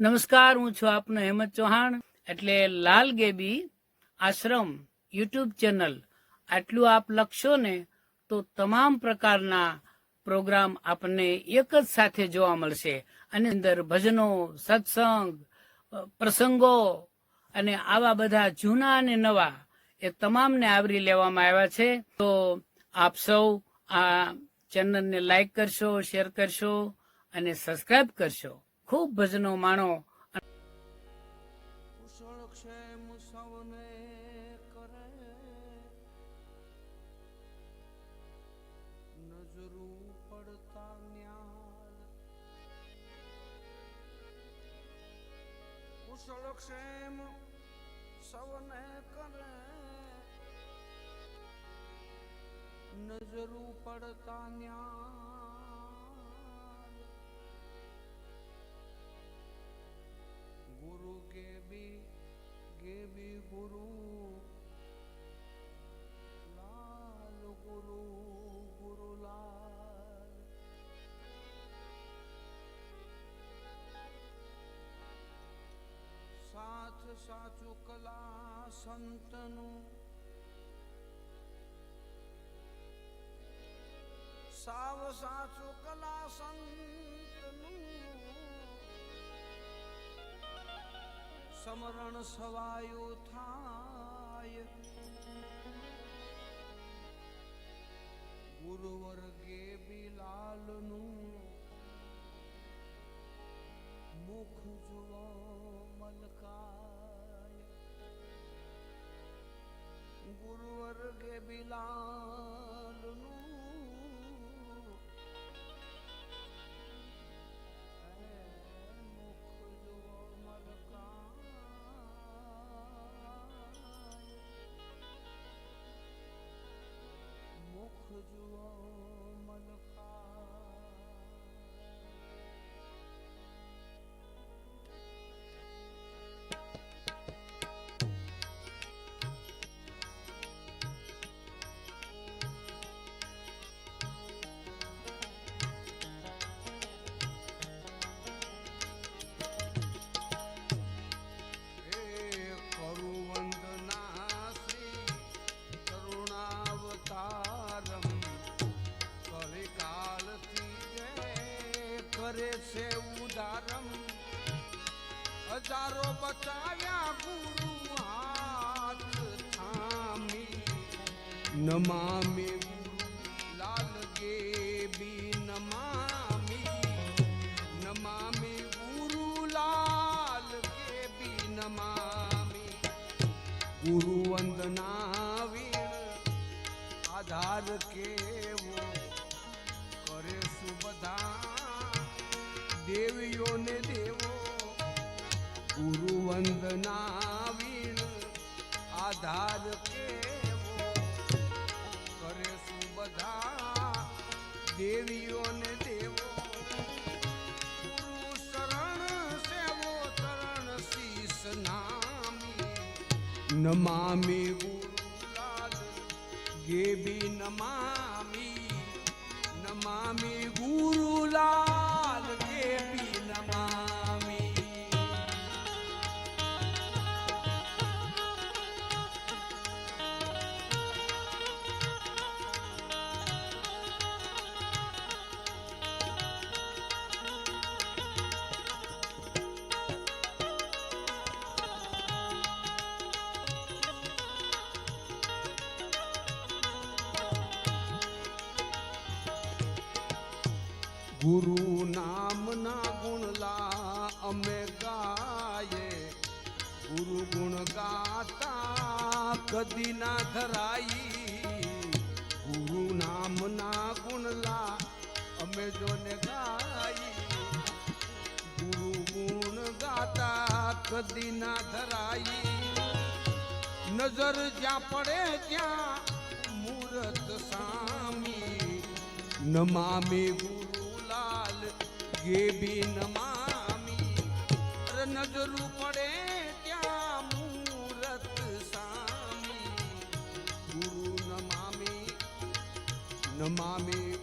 નમસ્કાર, હું છું આપનો હેમંત ચૌહાણ. એટલે લાલ ગેબી આશ્રમ યુટ્યુબ ચેનલ આટલું આપ લખશો ને તો તમામ પ્રકારના પ્રોગ્રામ આપણને એક જ સાથે જોવા મળશે. અને અંદર ભજનો, સત્સંગ પ્રસંગો અને આવા બધા જૂના અને નવા એ તમામને આવરી લેવામાં આવ્યા છે. તો આપ સૌ આ ચેનલને લાઈક કરશો, શેર કરશો અને સબસ્ક્રાઈબ કરશો. ખૂબ ભજનો માણો. કુશળ ક્ષેમ સૌને કરે નજરું પડતા ન્યાલ ગુરુ ગેબી ગેબી ગુરુ. લાલ ગુરુ ગુરુ લાલ. સાથ સાચું કલા સંતનું. સાવ સાચું કલા સંતનું. સમરણ સવાયું થાય. દેવીઓને દેવો ગુરુ વંદના વીણ આધાર કેવો? કરે સુબધા દેવીઓને દેવો ગુરુ શરણ સેવો શીશ નામી, નમામી ગુરુલાલ, ગેબી નમામી ગુરુ નામના ગુણલા અમે ગાયે ગુરુ ગુણ ગાતા કદી ના ધરાઈ ગુરુ નામના ગુણલા અમે જોને ગાઈ ગુરુ ગુણ ગાતા કદી ના ધરાઈ નજર જ્યાં પડે ત્યાં મૂરત સામી નમામી ગેબી નમામી અરે નજરું પડે ત્યાં મૂરત સામી. ગુરુ નમામી નમામી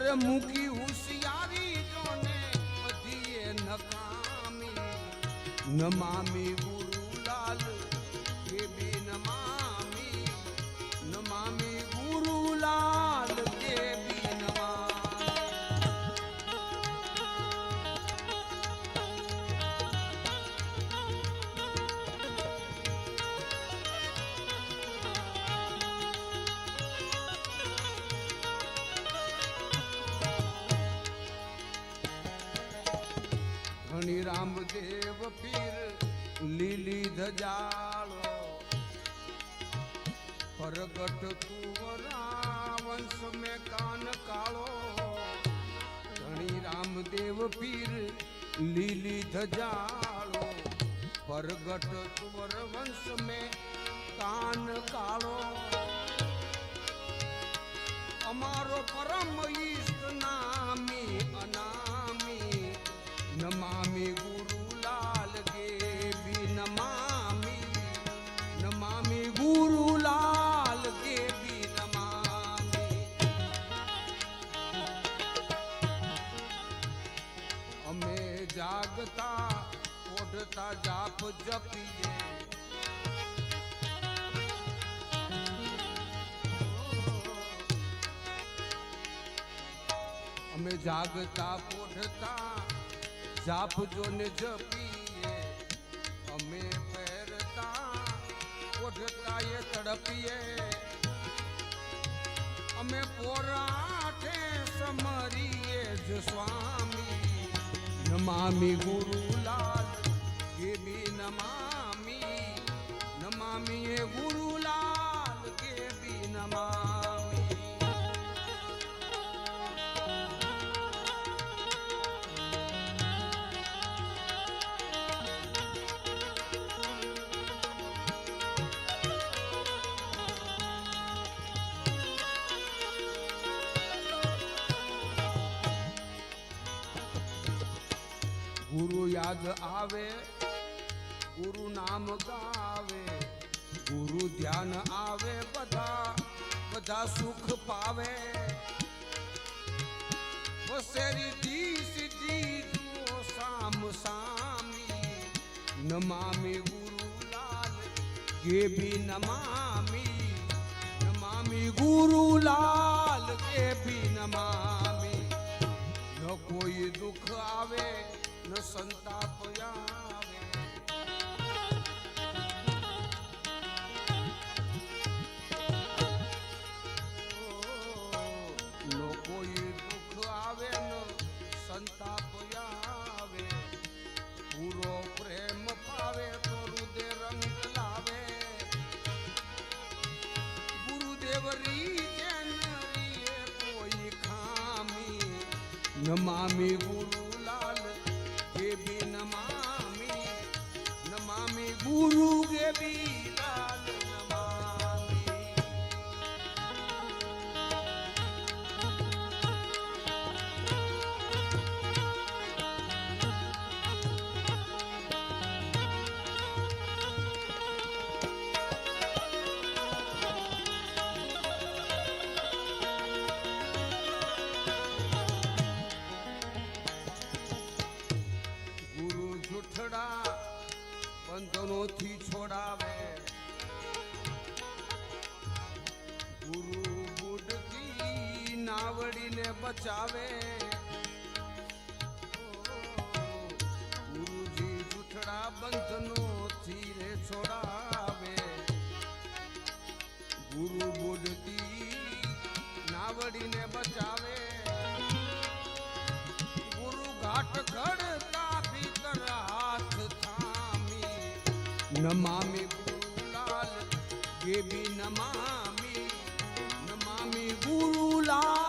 અરે મૂકી હોશિયારી જોને બધી એ નકામી નમામી ધજાળો પ્રગટ કુંવરા વંશ મેં કાન કાળો. ધણી રામદેવ પીર લીલી ધજાળો પ્રગટ કુંવર વંશ મેં કાન કાળો. અમારો પરમ ઈષ્ટ ઓઢતા જાપ જપીએ અમે જાગતા પોઢતા જાપ જોને જપીએ અમે પહેરતા પોઢતા એ તડપીએ અમે પોરાઠે સમરીએ જ સ્વામી નમામી ગુરુલાલ દેવી નમામી નમામી એ ગુરુલાલ દેવી નમામી ગુરુ યાદ આવે નામ ગાવે ગુરુ ધ્યાન આવે બધા બધા સુખ પાવે વસેરીથી સીધી જુઓ સામ સામી નમામી ગુરુલાલ ગેબી નમામી નમામી ગુરુલાલ ગેબી નમામી ન કોઈ દુઃખ આવે ન સંતાપ આવે નમામી ગુરુલાલ દેવી નમામી નમામી ગુરુ દેવી નાવડીને બચાવે. ગુરુજી જૂઠડા બંધનોથી રે છોડાવે. ગુરુ બુડથી નાવડીને બચાવે. ગુરુ ઘાટ ઘડતા ભીતર હાથ થામી. નમામી ગુરુલાલ ગેબી નમામી. નમામી ગુરુલાલ.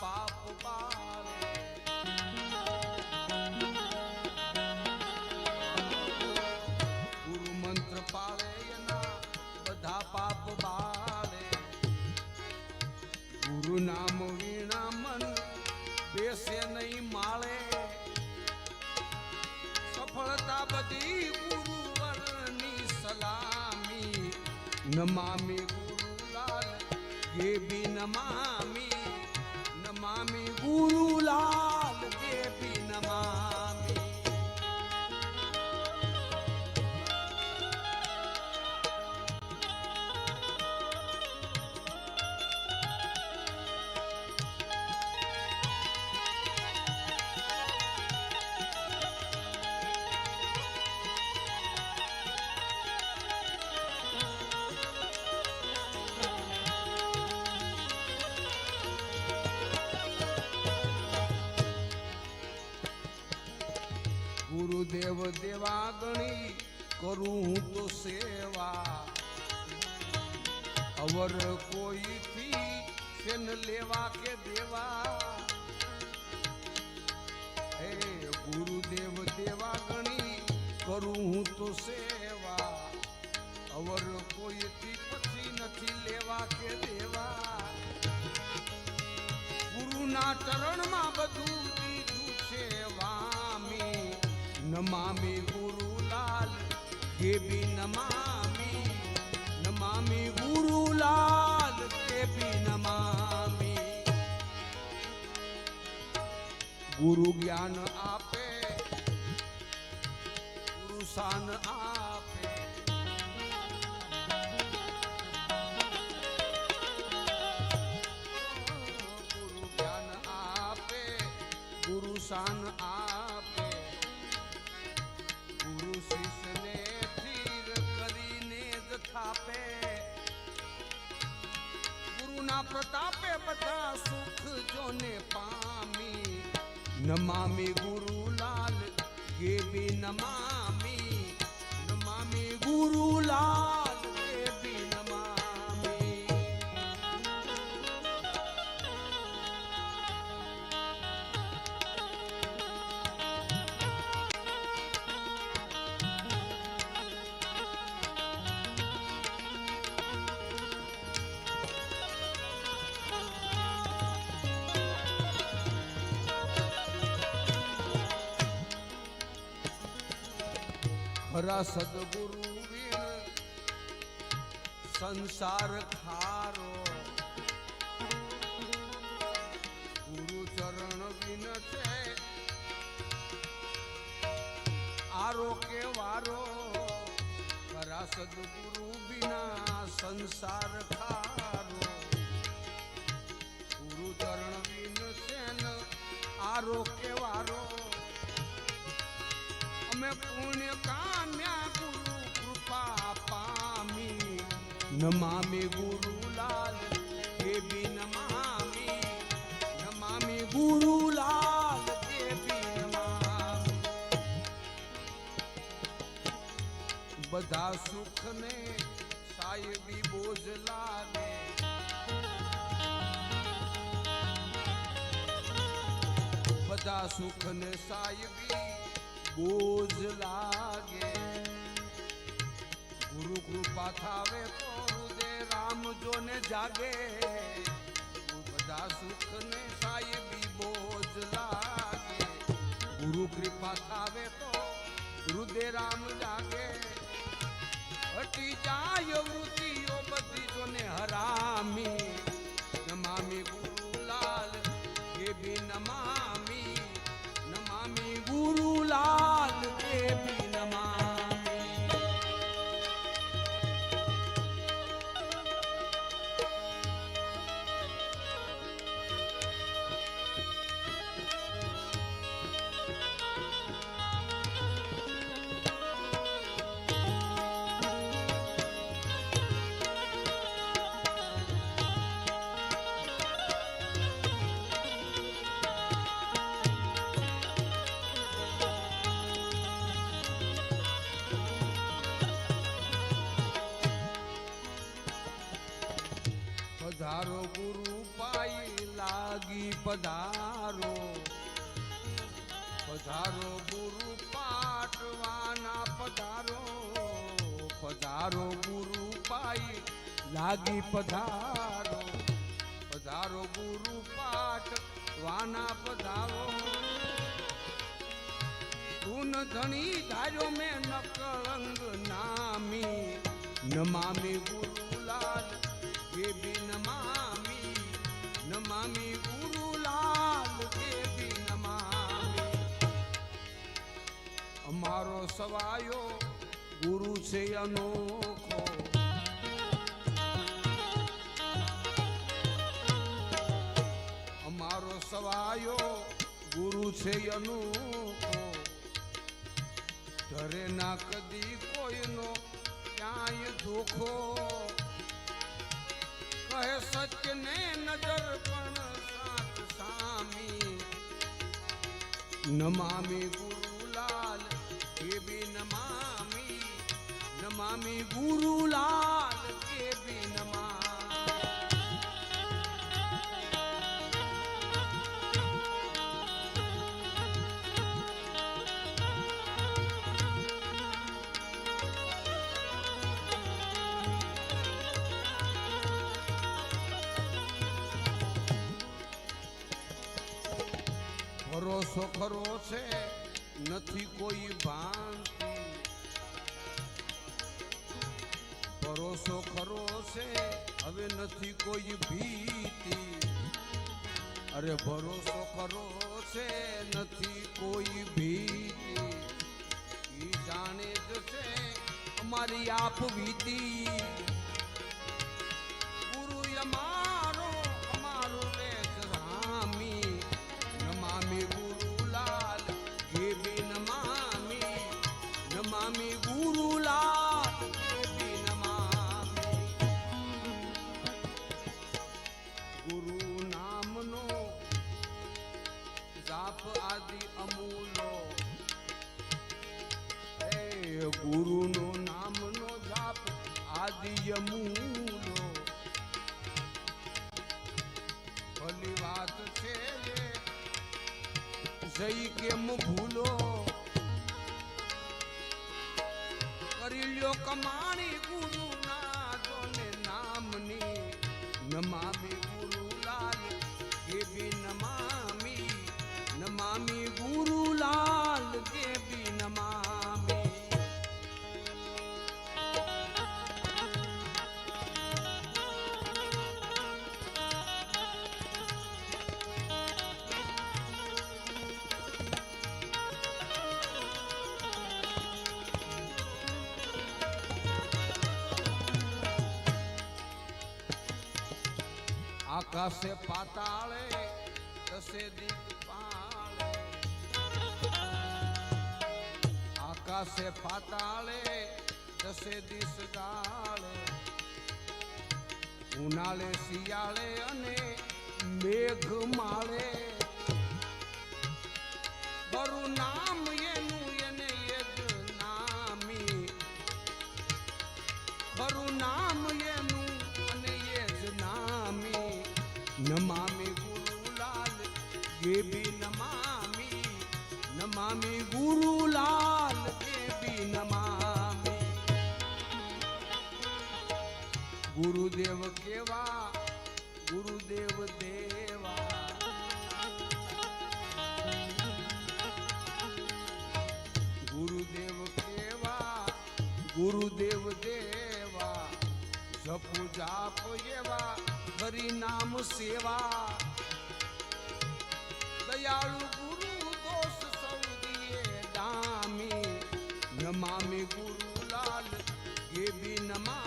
બધા પાપ બાળે ગુરુ મંત્ર પાળે એના બધા પાપ બાળે ગુરુ નામ વીણા મન બેસે નહીં માળે સફળતા બધી ગુરુવરની સલામી નમામી ગુરુલાલ ગેબી નમામી નમામી દેવા ગણી કરું હું તો સેવા અવર કોઈથી સેન લેવા કે દેવા હે ગુરુદેવ દેવા ગણી કરું હું તો સેવા અવર કોઈથી પછી નથી લેવા કે દેવા ગુરુના ચરણમાં બધું નમામી ગુરુલાલ બી નમામી નમામી ગુરુલાલ બી નમામી ગુરુ જ્ઞાન આપે ગુરુ શાન આપે ગુરુ જ્ઞાન આપે ગુરુ શાન આપે થાપે ગુરુના પ્રતાપે બધા સુખ જોને પામી. નમામી ગુરુલાલ ગેબી નમામી. નમામી ગુરુલાલ. ખરા સદગુરુ સંસાર ખારો. ગુરુ ચરણ વિન છે, આરો કે વારો. ખરા સદગુરુ બિના સંસાર ખારો. ગુરુ ચરણ વિન છે ન આરો કે વારો. અમે પુણ્ય કામ્યા નમામી ગુરુલાલ દેવી નમામી નમામી ગુરુલાલ દેવી નમામી બધા સુખને સાહેબી બોજ લાગે બધા સુખને સાહેબી બોજ લાગે ગુરુ કૃપા થાવે હૃદય રામ જોને જાગે બધા સુખ ને સાહેબી બોજ લાગે. ગુરુ કૃપા થાવે તો હૃદય રામ જાગે. હટી જાય વૃત્તિઓ બધી જોને હરામી લાગી પધારો. પધારો, ગુરુ પાટવાના પધારો. પધારો, ગુરુ પાઈ લાગી પધારો. પધારો, ગુરુ પાટવાના પધારો. ગુણ ધણી ધાર્યો મેં નકળંગ નામી. નમામી ગુરુલાલ કે બી અમારો સવાયો, ગુરુ છે અનોખો. અમારો સવાયો, ગુરુ છે અનોખો. ઘરે ના કદી કોઈનો ક્યાંય ધોખો. કહે સત્ય ને નજર પણ સાત સામી. નમામી નમામી ગુરુલાલ કે બી ભરોસો ખરો છે નથી કોઈ ભાંતિ ભરોસો ખરો છે? હવે નથી કોઈ ભીતિ. અરે ભરોસો ખરો છે, નથી કોઈ ભીતિ. ઈ જાણે જ છે અમારી આપ વીતી. ગુરુનો નામનો જાપ આદિ અમૂલો આકાશે પાતાળે, દસે દીપાળે આકાશે પાતાળે, દસે દિશ ગાળે. ઉનાળે શિયાળે અને મેઘ માળે બરું નામ ગુરુદેવ કેવા, ગુરુદેવ દેવા. ગુરુદેવ કેવા, ગુરુદેવ દેવા. જપુ જાપ એવા, હરી નામ સેવા. દયાળુ ગુરુ દોષ સૌદીએ દામી નમામી ગુરુલાલ ગેબી નમામી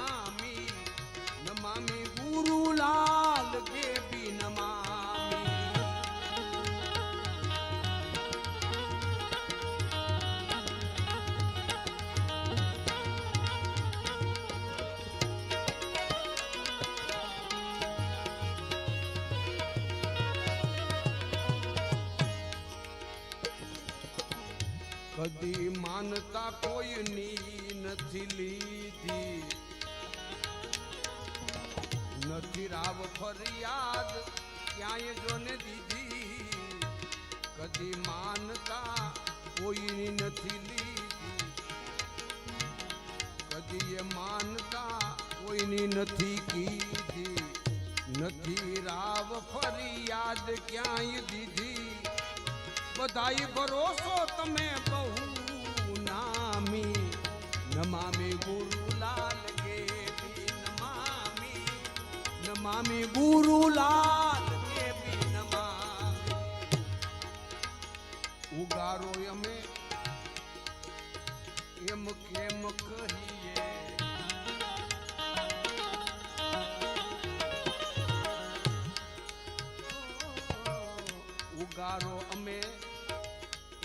કદી માનતા કોઈની નથી લીધી. નથી રાવ ફરિયાદ, ક્યાંય જો ને કદી માનતા કોઈની નથી લીધી. કદી એ માનતા કોઈની નથી કીધી. નથી રાવ ફરિયાદ ક્યાંય દીધી. બધાય ભરોસો તમે ગુરુલાલ કે નમામી નમામી ગુરુલાલ બી નમામી ઉગારો અમે એમ કેમ કહીએ ઉગારો અમે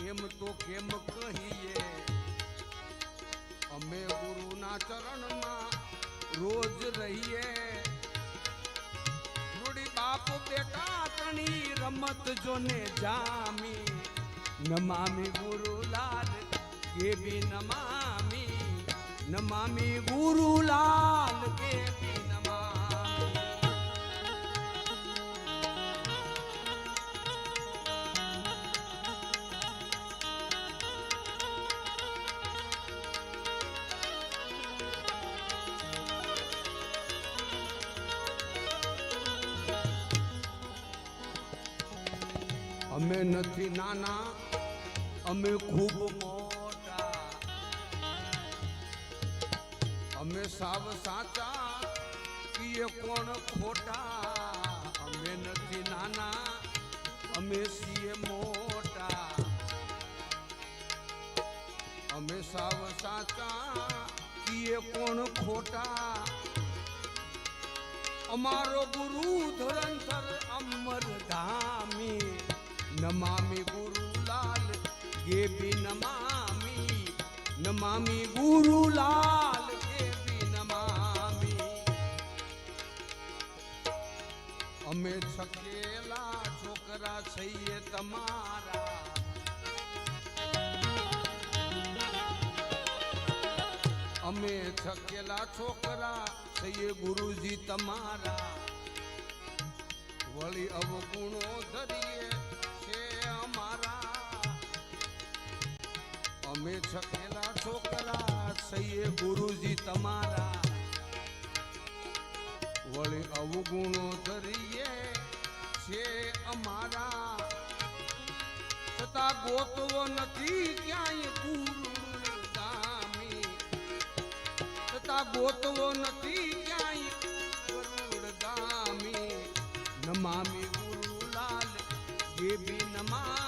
એમ તો કેમ કહીએ અમે ગુરુના ચરણમાં રોજ રહીએ. રૂડી બાપ બેટા તણી રમત જોને જામી. નમામી ગુરુલાલ કે બી નમામી. નમામી ગુરુલાલ કે અમે નથી નાના અમે ખૂબ મોટા અમે સાવ સાચા કીએ કોણ ખોટા અમે નથી નાના અમે છીએ મોટા અમે સાવ સાચા કીએ કોણ ખોટા અમારો ગુરુ ધુરંધર અમર ધામી નમામી ગુરુલાલ ગે બી નમામી નમામી ગુરુલાલ ગે બી નમામી અમે છકેલા છોકરા છીએ તમારા અમે છકેલા છોકરા છીએ ગુરુજી તમારા વળી અવગુણો ધરીએ છકેલા છોકરા છીએ ગુરુજી તમારા. વળી અવગુણો ધરીએ છે અમારા. છતાં ગોતવો નથી ક્યાંય ગુરુ ગોતવો નથી ક્યાંય નમામી ગુરુલાલ ગે બી નમામી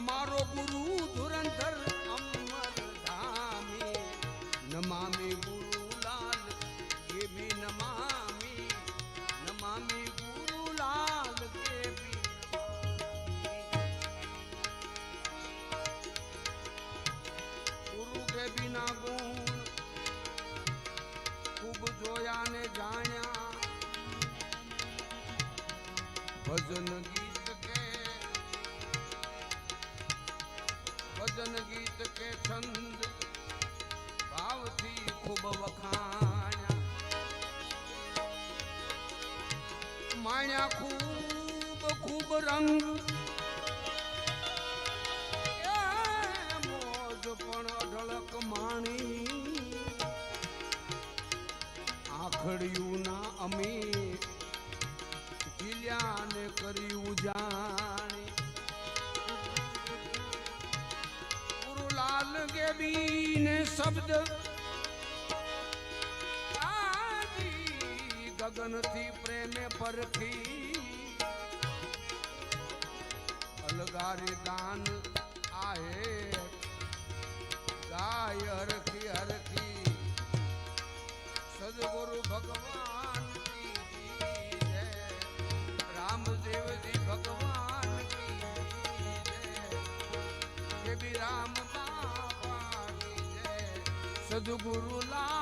અમારો ગુરુ ધુરંધર કિલ્યાને કર્યું જાણી ગુરુલાલ ગેબીને શબ્દ આજી ગગનથી પ્રેમે પરખી. અલગારી દાન આહે, ગાય હરખી હરખી. સદગુરુ ભગવાન મહાદેવજી ભગવાન દેવી રામ સદગુરુ લા